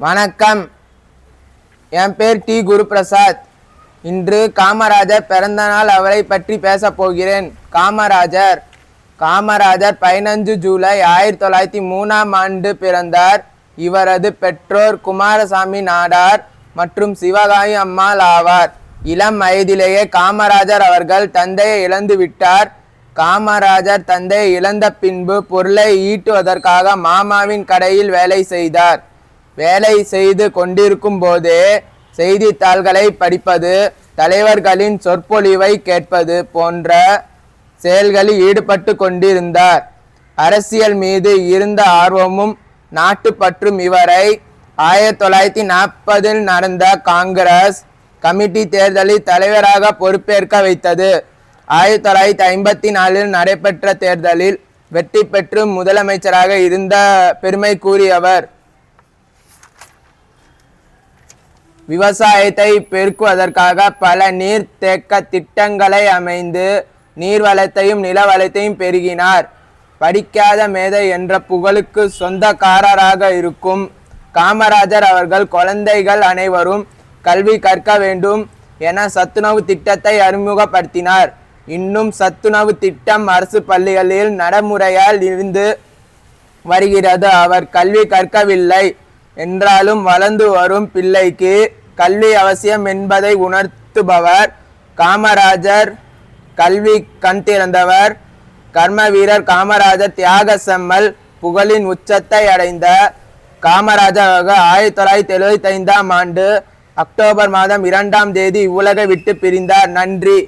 வணக்கம். என் பேர் டி. குருபிரசாத். இன்று காமராஜர் பிறந்தநாள் அவரை பற்றி பேசப் போகிறேன். காமராஜர் காமராஜர் பதினஞ்சு ஜூலை ஆயிரத்தி தொள்ளாயிரத்தி மூணாம் ஆண்டு பிறந்தார். இவரது பெற்றோர் குமாரசாமி நாடார் மற்றும் சிவகாமி அம்மாள் ஆவார். இளம் வயதிலேயே காமராஜர் அவர்கள் தந்தையை இழந்து விட்டார். காமராஜர் தந்தையை இழந்த பின்பு பொருளை ஈட்டுவதற்காக மாமாவின் கடையில் வேலை செய்தார். வேலை செய்து கொண்டிருக்கும் போதே செய்தித்தாள்களை படிப்பது தலைவர்களின் சொற்பொழிவை கேட்பது போன்ற செயல்களில் ஈடுபட்டு கொண்டிருந்தார். அரசியல் மீது இருந்த ஆர்வமும் நாட்டுப்பற்றும் இவரை ஆயிரத்தி தொள்ளாயிரத்தி நாற்பதில் நடந்த காங்கிரஸ் கமிட்டி தேர்தலில் தலைவராக பொறுப்பேற்க வைத்தது. ஆயிரத்தி தொள்ளாயிரத்தி ஐம்பத்தி நாலில் நடைபெற்ற தேர்தலில் வெற்றி பெற்று முதலமைச்சராக இருந்த பெருமை கூறியவர். விவசாயத்தை பெருக்குவதற்காக பல நீர்த்தேக்க திட்டங்களை அமைந்து நீர்வளத்தையும் நிலவளத்தையும் பெருகினார். படிக்காத மேதை என்ற புகழுக்கு சொந்தக்காரராக இருக்கும் காமராஜர் அவர்கள் குழந்தைகள் அனைவரும் கல்வி கற்க வேண்டும் என சத்துணவு திட்டத்தை அறிமுகப்படுத்தினார். இன்னும் சத்துணவு திட்டம் அரசு பள்ளிகளில் நடைமுறையால் இருந்து வருகிறது. அவர் கல்வி கற்கவில்லை என்றாலும் வளர்ந்து வரும் பிள்ளைக்கு கல்வி அவசியம் என்பதை உணர்த்துபவர் காமராஜர் கல்வி கண் திறந்தவர். கர்ம வீரர் காமராஜர் தியாக செம்மல் புகழின் உச்சத்தை அடைந்த காமராஜராக ஆயிரத்தி தொள்ளாயிரத்தி எழுபத்தி ஐந்தாம் ஆண்டு அக்டோபர் மாதம் இரண்டாம் தேதி இவ்வுலகை விட்டு பிரிந்தார். நன்றி.